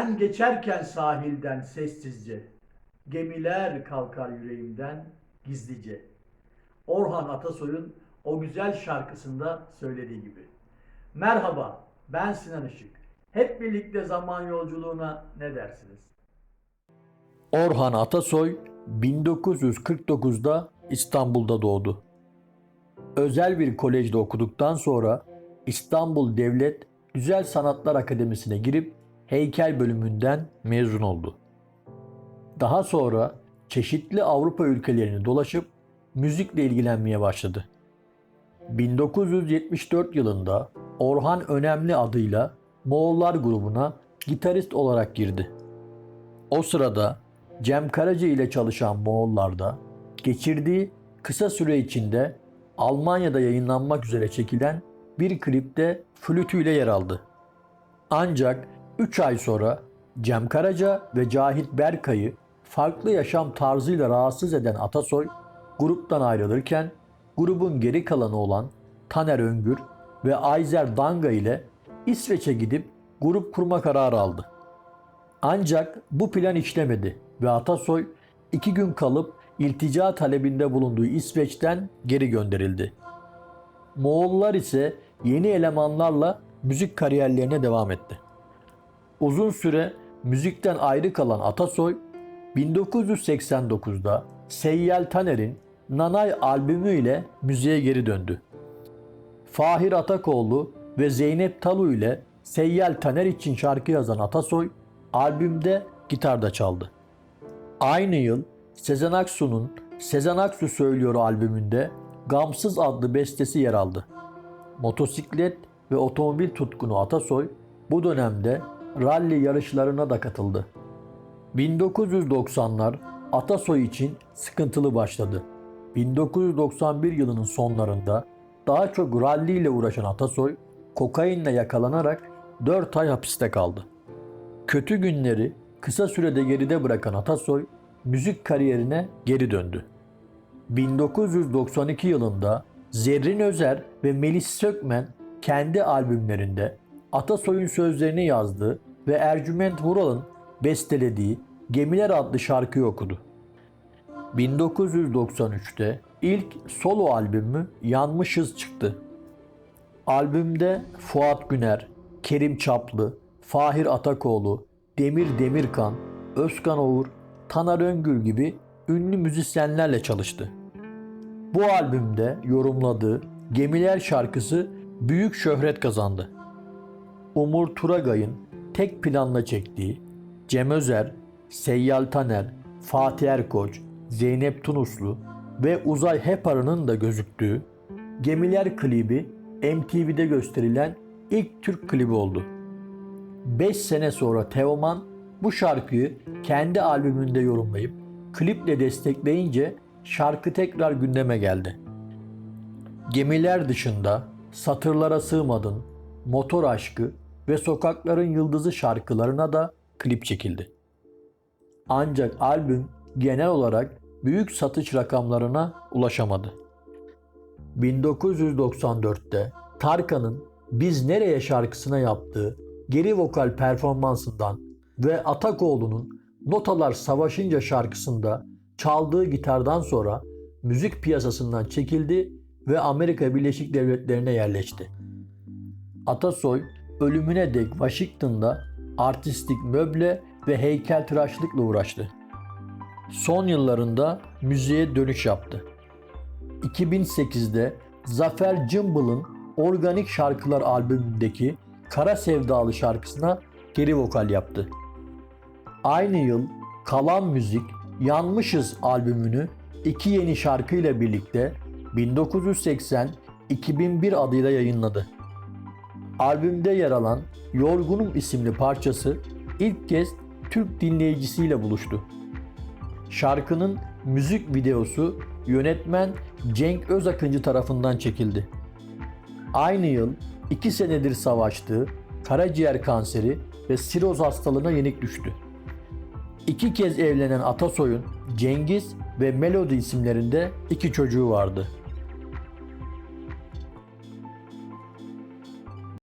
Ben geçerken sahilden sessizce, gemiler kalkar yüreğimden gizlice. Orhan Atasoy'un o güzel şarkısında söylediği gibi. Merhaba, ben Sinan Işık. Hep birlikte zaman yolculuğuna ne dersiniz? Orhan Atasoy 1949'da İstanbul'da doğdu. Özel bir kolejde okuduktan sonra İstanbul Devlet Güzel Sanatlar Akademisi'ne girip heykel bölümünden mezun oldu. Daha sonra çeşitli Avrupa ülkelerini dolaşıp müzikle ilgilenmeye başladı. 1974 yılında Orhan Önemli adıyla Moğollar grubuna gitarist olarak girdi. O sırada Cem Karaca ile çalışan Moğollar'da geçirdiği kısa süre içinde Almanya'da yayınlanmak üzere çekilen bir klipte flütüyle yer aldı. Ancak 3 ay sonra Cem Karaca ve Cahit Berkay'ı farklı yaşam tarzıyla rahatsız eden Atasoy gruptan ayrılırken grubun geri kalanı olan Taner Öngür ve Ayzer Danga ile İsveç'e gidip grup kurma kararı aldı. Ancak bu plan işlemedi ve Atasoy iki gün kalıp iltica talebinde bulunduğu İsveç'ten geri gönderildi. Moğollar ise yeni elemanlarla müzik kariyerlerine devam etti. Uzun süre müzikten ayrı kalan Atasoy, 1989'da Seyyel Taner'in Nanay albümü ile müziğe geri döndü. Fahir Atakoğlu ve Zeynep Talu ile Seyyel Taner için şarkı yazan Atasoy, albümde gitarda çaldı. Aynı yıl Sezen Aksu'nun Sezen Aksu Söylüyor albümünde Gamsız adlı bestesi yer aldı. Motosiklet ve otomobil tutkunu Atasoy bu dönemde ralli yarışlarına da katıldı. 1990'lar Atasoy için sıkıntılı başladı. 1991 yılının sonlarında daha çok ralli ile uğraşan Atasoy kokainle yakalanarak 4 ay hapiste kaldı. Kötü günleri kısa sürede geride bırakan Atasoy müzik kariyerine geri döndü. 1992 yılında Zerrin Özer ve Melis Sökmen kendi albümlerinde Atasoy'un sözlerini yazdığı ve Ercüment Vural'ın bestelediği Gemiler adlı şarkıyı okudu. 1993'te ilk solo albümü Yanmışız çıktı. Albümde Fuat Güner, Kerim Çaplı, Fahir Atakoğlu, Demir Demirkan, Özkan Oğur, Taner Öngül gibi ünlü müzisyenlerle çalıştı. Bu albümde yorumladığı Gemiler şarkısı büyük şöhret kazandı. Umur Turagay'ın tek planla çektiği Cem Özer, Seyyal Taner, Fatih Erkoç, Zeynep Tunuslu ve Uzay Heparı'nın da gözüktüğü Gemiler klibi MTV'de gösterilen ilk Türk klibi oldu. 5 sene sonra Teoman bu şarkıyı kendi albümünde yorumlayıp kliple destekleyince şarkı tekrar gündeme geldi. Gemiler dışında Satırlara Sığmadın, Motor Aşkı ve Sokakların Yıldızı şarkılarına da klip çekildi. Ancak albüm genel olarak büyük satış rakamlarına ulaşamadı. 1994'te Tarkan'ın Biz Nereye şarkısına yaptığı geri vokal performansından ve Atakoğlu'nun Notalar Savaşınca şarkısında çaldığı gitardan sonra müzik piyasasından çekildi ve Amerika Birleşik Devletleri'ne yerleşti. Atasoy ölümüne dek Washington'da artistik möble ve heykeltıraşlıkla uğraştı. Son yıllarında müziğe dönüş yaptı. 2008'de Zafer Cımbıl'ın Organik Şarkılar albümündeki Kara Sevdalı şarkısına geri vokal yaptı. Aynı yıl Kalan Müzik Yanmışız albümünü iki yeni şarkıyla birlikte 1980-2001 adıyla yayınladı. Albümde yer alan Yorgunum isimli parçası ilk kez Türk dinleyicisiyle buluştu. Şarkının müzik videosu yönetmen Cenk Özakıncı tarafından çekildi. Aynı yıl iki senedir savaştığı karaciğer kanseri ve siroz hastalığına yenik düştü. İki kez evlenen Atasoy'un Cengiz ve Melody isimlerinde iki çocuğu vardı.